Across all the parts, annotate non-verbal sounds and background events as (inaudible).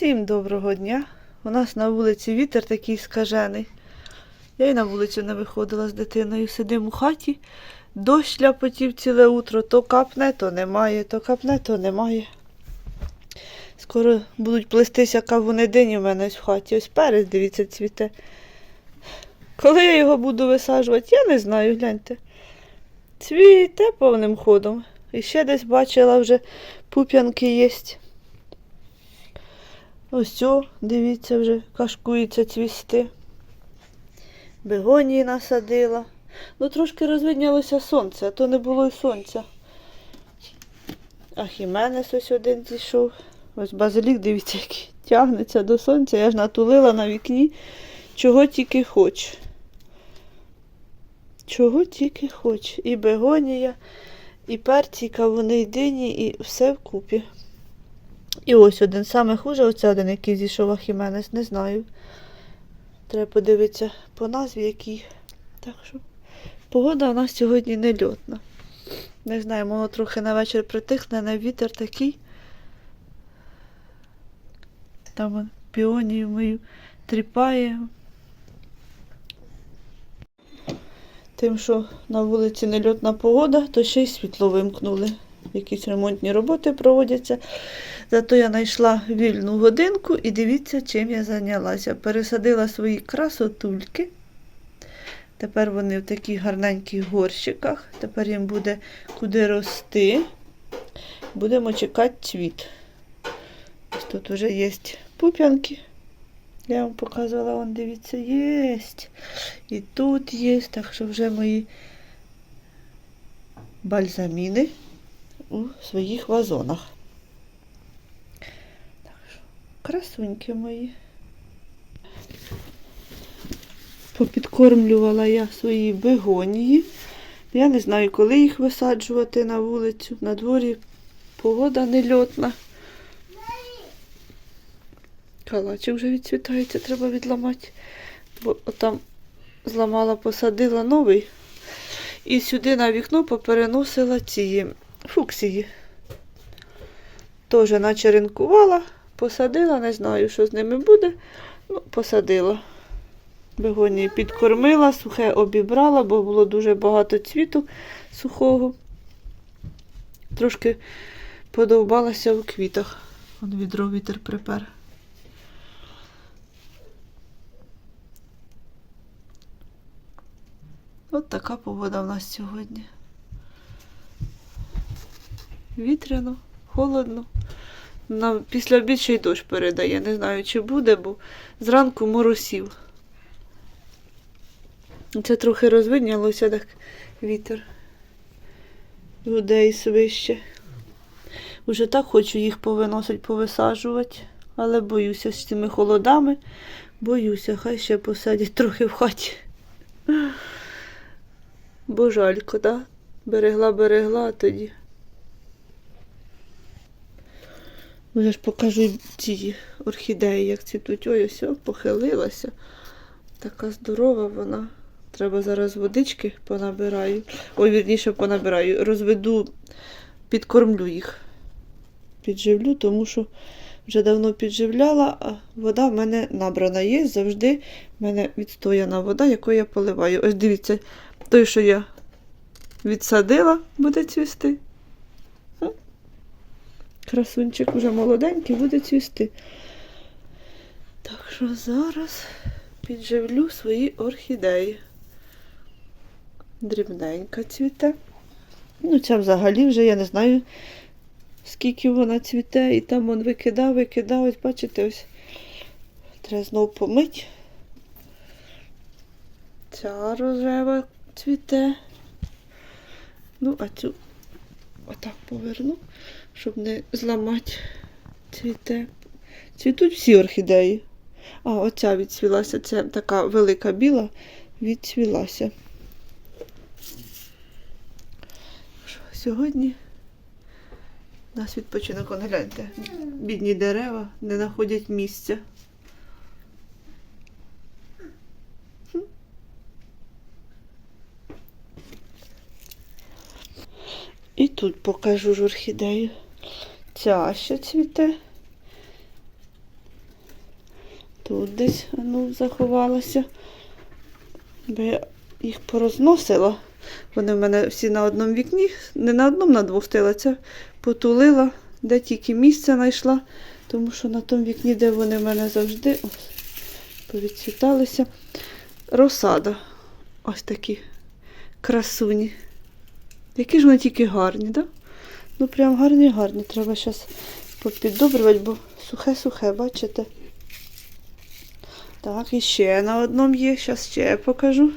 Всім доброго дня. У нас на вулиці вітер такий скажений. Я й на вулицю не виходила з дитиною. Сидимо у хаті, дощ ляпотів ціле утро, то капне, то немає, то капне, то немає. Скоро будуть плестися кавуни дині в мене в хаті. Ось перець, дивіться, цвіте. Коли я його буду висаджувати, я не знаю, гляньте. Цвіте повним ходом. І ще десь бачила вже пуп'янки єсть. Ось о, дивіться, вже кашкується цвісти. Бегонії насадила. Ну, трошки розвиднялося сонце, а то не було й сонця. А хіменес ось один зійшов. Ось базилік, дивіться, який тягнеться до сонця. Я ж натулила на вікні, чого тільки хоч. Чого тільки хоч. І бегонія, і перці, і кавуни, і дині, і все вкупі. І ось один саме хуже, оце один, який зійшов Ахіменес, не знаю. Треба подивитися по назві, який. Так що погода у нас сьогодні не льотна. Не знаю, воно трохи на вечір притихне, на вітер такий. Там он піонію мою тріпає. Тим, що на вулиці нельотна погода, то ще й світло вимкнули. Якісь ремонтні роботи проводяться. Зато я знайшла вільну годинку і дивіться, чим я зайнялася. Пересадила свої красотульки. Тепер вони в таких гарненьких горщиках. Тепер їм буде куди рости. Будемо чекати цвіт. Ось тут вже є пуп'янки. Я вам показувала, вон, дивіться, є. І тут є. Так що вже мої бальзаміни у своїх вазонах. Красуньки мої. Попідкормлювала я свої бегонії. Я не знаю, коли їх висаджувати на вулицю. На дворі погода нельотна. Калачик вже відцвітається, треба відламати. Бо там зламала, посадила новий. І сюди на вікно попереносила ці фуксії. Теж начеренкувала, посадила, не знаю, що з ними буде. Ну, посадила. Бегонії підкормила, сухе обібрала, бо було дуже багато цвіту сухого. Трошки подовбалася у квітах. Вон відро вітер припер. От така погода в нас сьогодні. Вітряно, холодно. На, після обід ще й дощ передає. Не знаю, чи буде, бо зранку моросів. Це трохи розвиднялося так вітер. Людей свище. Уже так хочу їх повиносити, повисаджувати, але боюся з цими холодами. Боюся, хай ще посадять трохи в хаті. Бо жалько, да? Берегла, берегла, а тоді. Вже ж покажу ці орхідеї, як цвітуть. Ой, ось похилилася. Така здорова вона. Треба зараз водички понабираю. Ой, вірніше понабираю. Розведу, підкормлю їх. Підживлю, тому що вже давно підживляла, а вода в мене набрана є. Завжди в мене відстояна вода, якою я поливаю. Ось дивіться, той, що я відсадила, буде цвісти. Красунчик вже молоденький, буде цвісти. Так що зараз підживлю свої орхідеї. Дрібненька цвіте. Ну, ця взагалі вже я не знаю, скільки вона цвіте, і там он викидав, викидав, ось бачите, ось треба знову помити. Ця рожева цвіте. Ну, а цю отак поверну, щоб не зламати цвіте. Цвітуть всі орхідеї. А, оця відцвілася, це така велика біла, відцвілася. Сьогодні у нас відпочинок, он гляньте. Бідні дерева не знаходять місця. І тут покажу ж орхідею. Ця ще цвіте. Тут десь ну, заховалася. Бо я їх порозносила. Вони в мене всі на одному вікні, не на одному, на двох стояла. Це потулила, де тільки місце знайшла, тому що на тому вікні, де вони в мене завжди ось, повідцвіталися. Розсада. Ось такі красуні. Які ж вони тільки гарні, так? Да? Ну прям гарні, гарні. Треба зараз попіддобрювати, бо сухе-сухе, бачите? Так, і ще на одному є, зараз ще покажу.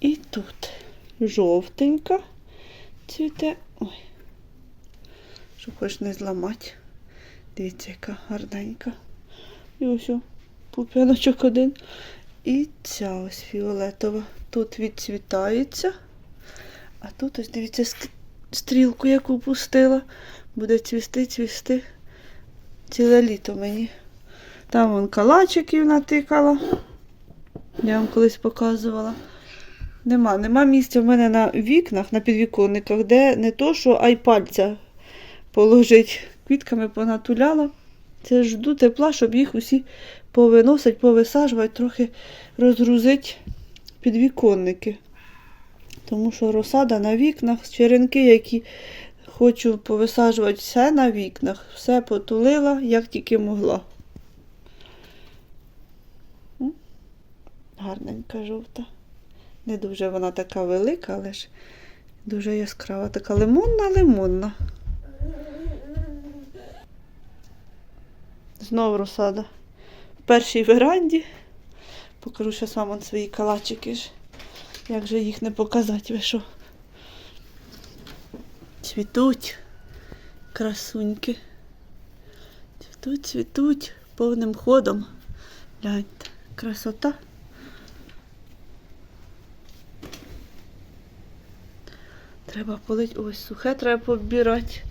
І тут жовтенька цвіте. Ой, щоб хоч не зламати. Дивіться, яка гарненька. І ось пуп'яночок один. І ця ось фіолетова. Тут відцвітається. А тут ось дивіться стрілку, яку пустила. Буде цвісти, цвісти. Ціле літо мені. Там вон калачиків натикала. Я вам колись показувала. Нема, нема місця в мене на вікнах, на підвіконниках, де не то, що а й пальця положить. Квітками понатуляла. Це жду тепла, щоб їх усі повиносить, повисаджувати, трохи розгрузити підвіконники. Тому що розсада на вікнах, черенки, які хочу повисаджувати, все на вікнах, все потулила, як тільки могла. Гарненька жовта. Не дуже вона така велика, але ж дуже яскрава, така лимонна, лимонна. Знову розсада. В першій веранді. Покажу вам он свої калачики. ж. Як же їх не показати, ви що? Цвітуть. Красуньки. Цвітуть, цвітуть повним ходом. Гляньте, красота. Треба полить. Ось сухе треба побірати.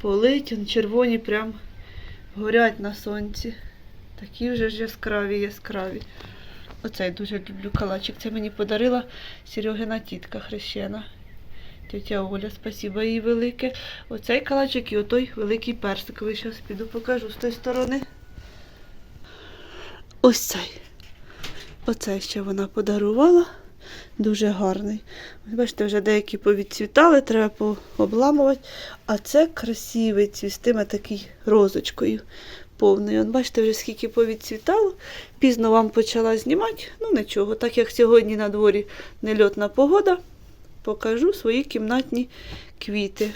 Полить, червоні прям горять на сонці. Такі вже ж яскраві, яскраві. Оцей дуже люблю калачик. Це мені подарила Серегина тітка хрещена. Тетя Оля, спасіба їй велике. Оцей калачик і отой великий персиковий. Зараз піду покажу з тої сторони. Ось цей. Оцей ще вона подарувала. Дуже гарний. Бачите, вже деякі повідцвітали, треба пообламувати. А це красивий цвістиме такий розочкою повний. Он, бачите, вже скільки повідцвітало. Пізно вам почала знімати. Ну нічого, так як сьогодні на дворі нельотна погода, покажу свої кімнатні квіти.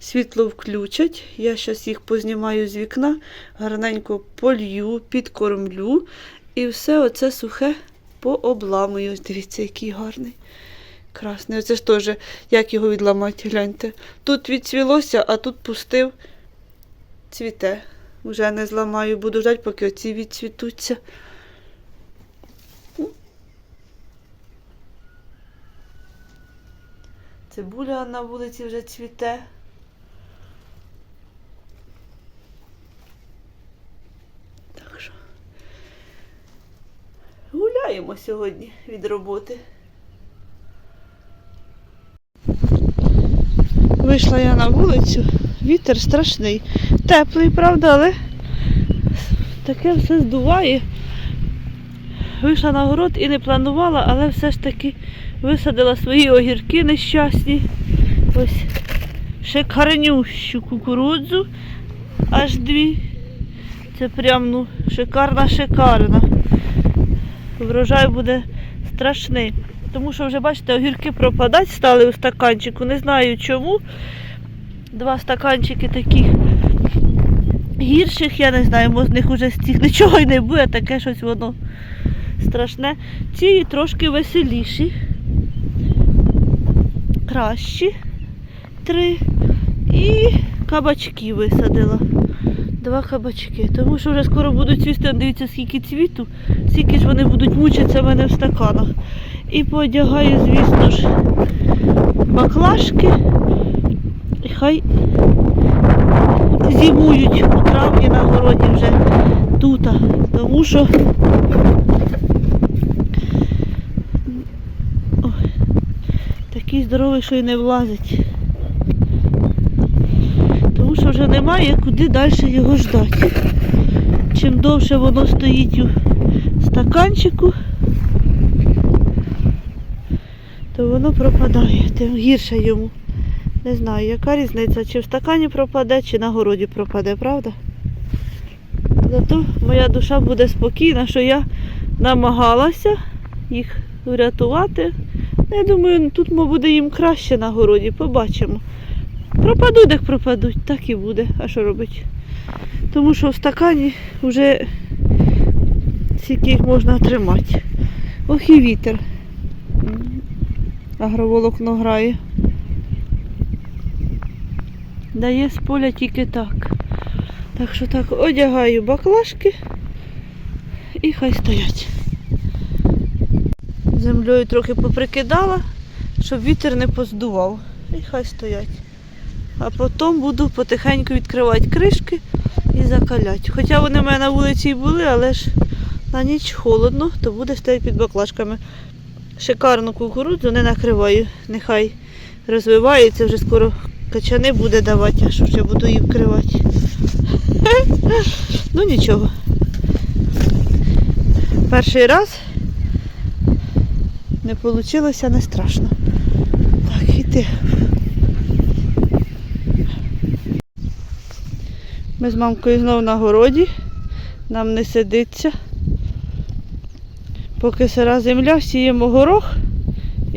Світло включать. Я зараз їх познімаю з вікна, гарненько полью, підкормлю. І все оце сухе пообламую. Дивіться, який гарний. Красний. Оце ж теж, як його відламати, гляньте. Тут відцвілося, а тут пустив. Цвіте. Уже не зламаю, буду ждати, поки оці відцвітуться. Цибуля на вулиці вже цвіте. Так що гуляємо сьогодні від роботи. Вийшла я на вулицю, вітер страшний. Теплий, правда, але таке все здуває. Вийшла на город і не планувала, але все ж таки висадила свої огірки нещасні. Ось шикарнющу кукурудзу, аж дві. Це прям ну, шикарна, шикарна. Врожай буде страшний. Тому що вже, бачите, огірки пропадати стали у стаканчику. Не знаю чому. Два стаканчики таких гірших, я не знаю, бо з них вже стих нічого й не буде, таке щось воно страшне. Ці трошки веселіші, кращі три. І кабачки висадила. Два кабачки. Тому що вже скоро будуть цвісти. Дивіться, скільки цвіту, скільки ж вони будуть мучитися в мене в стаканах. І поодягаю, звісно ж, баклажки. Хай зимують у травні на городі вже тут. Тому що Ой, такий здоровий, що й не влазить. Тому що вже немає куди далі його ждати. Чим довше воно стоїть у стаканчику, то воно пропадає, тим гірше йому. Не знаю, яка різниця, чи в стакані пропаде, чи на городі пропаде, правда? Зато моя душа буде спокійна, що я намагалася їх врятувати. Ну, Я думаю, тут мо, буде їм краще на городі, побачимо. Пропадуть, як пропадуть, так і буде. А що робити? Тому що в стакані вже скільки їх можна тримати. Ох і вітер. Агроволокно грає. Дає з поля тільки так. Так що так одягаю баклажки і хай стоять. Землею трохи поприкидала, щоб вітер не поздував. І хай стоять. А потім буду потихеньку відкривати кришки і закаляти. Хоча вони в мене на вулиці і були, але ж на ніч холодно, то буде стояти під баклажками. Шикарну кукурудзу не накриваю. Нехай розвивається, вже скоро качани буде давати, а що ж я буду її вкривати. (laughs) Ну нічого. Перший раз не вийшло, не страшно. Так, іти. Ми з мамкою знов на городі. Нам не сидиться. Поки сира земля, сіємо горох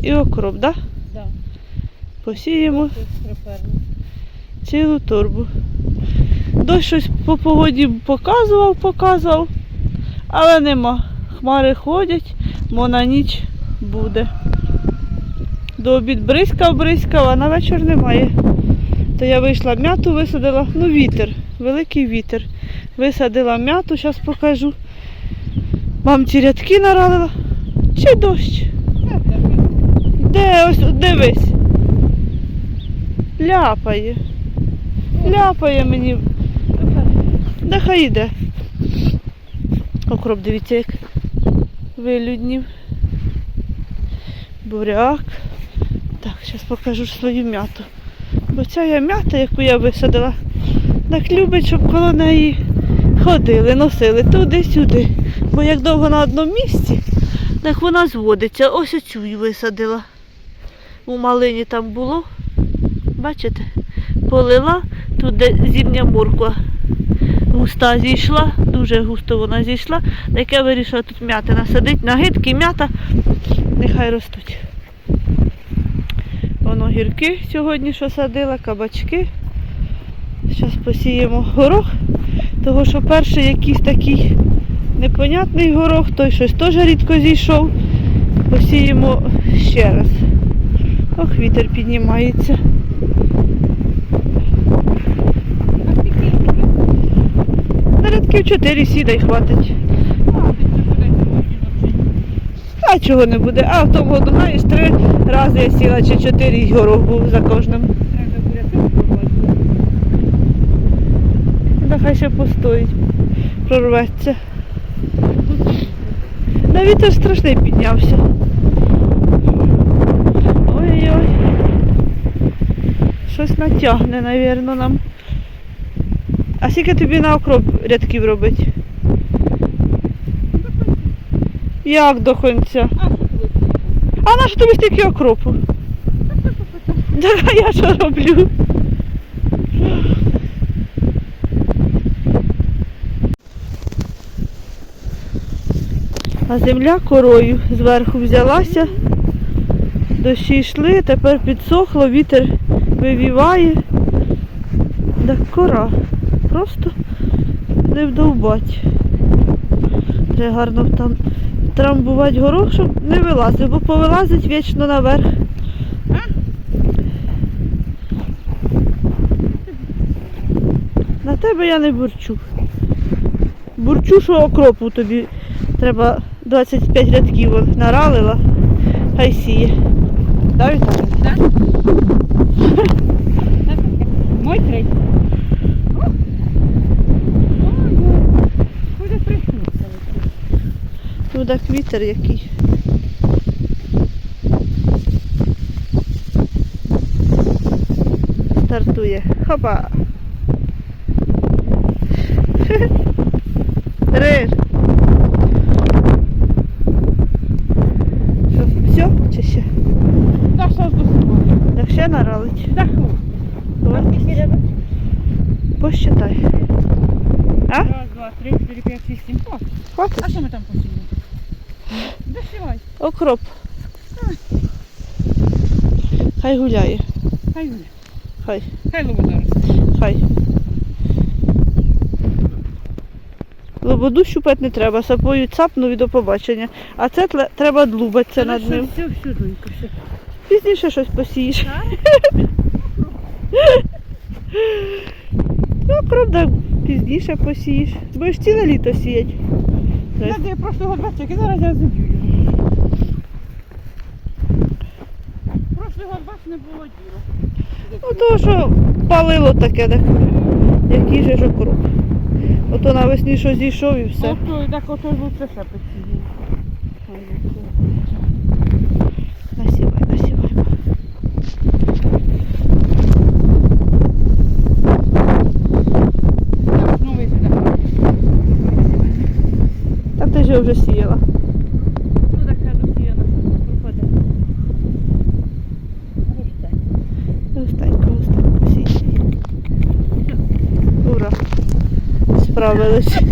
і окроп, да? Да. Посіємо цілу торбу. Дощ щось по погоді показував, показував, але нема. Хмари ходять, мо на ніч буде. До обід бризкав, бризкав, а на вечір немає. То я вийшла м'яту, висадила, ну вітер, великий вітер. Висадила м'яту, зараз покажу. Мамці рядки нарадила. Чи дощ? Де ось дивись. Ляпає. Ляпає мені. Нехай йде. Окроп, дивіться, як вилюднів. Буряк. Так, зараз покажу свою м'яту. Бо ця м'ята, яку я висадила, так любить, щоб коло неї ходили, носили туди-сюди. Бо як довго на одному місці, так вона зводиться. Ось оцю й висадила. У малині там було. Бачите? Полила, тут де зімня морква густа зійшла, дуже густо вона зійшла. Так я вирішила тут м'яти насадити, нагидки, м'ята, нехай ростуть. Воно гірки сьогодні, що садила, кабачки. Зараз посіємо горох, того що перший якийсь такий непонятний горох, той щось теж рідко зійшов. Посіємо ще раз. Ох, вітер піднімається. А скільки їх тут? На рядків 4 сідай хватить. А, чого не буде? А в тому году, знаєш, три рази я сіла чи чотири і горох був за кожним. Пробувати. Нехай ще постоїть, прорветься. На вітер страшний піднявся. Ой-ой. Щось натягне, напевно, нам. А скільки тобі на окроп рядків робить? Як до кінця? А, на що тобі стільки окропу? (laughs) Так а я що роблю? А земля корою зверху взялася, дощі йшли, тепер підсохло, вітер вивіває. Так кора. Просто не вдовбать. Треба гарно там трамбувати горох, щоб не вилазив, бо повилазить вічно наверх. На тебе я не бурчу. Бурчу, що окропу тобі треба 25 рядків наралила, хай сіє. Да, Віталій? Да? Мой третій. Ну так вітер який. Стартує. Хопа. Вісім. О, а Хватить? що ми там посіємо? Досівай. Окроп. Хай гуляє. Хай гуля. Хай, Хай лово зараз. хай. Лободу щупати не треба, сапою цапнув і до побачення. А це тле- треба длубатися над ним. Все, все, донька, все. Пізніше щось посієш. Ну, правда, пізніше посієш. Будеш ціле літо сіяти. Я де прошлого бачок, і зараз я заб'ю його. Бач не було діла. Ну, то, що палило таке, так. Який же ж округ. Ото навесні що зійшов і все. Ото, так ото лучше ще посіяти. বাংলাদেশে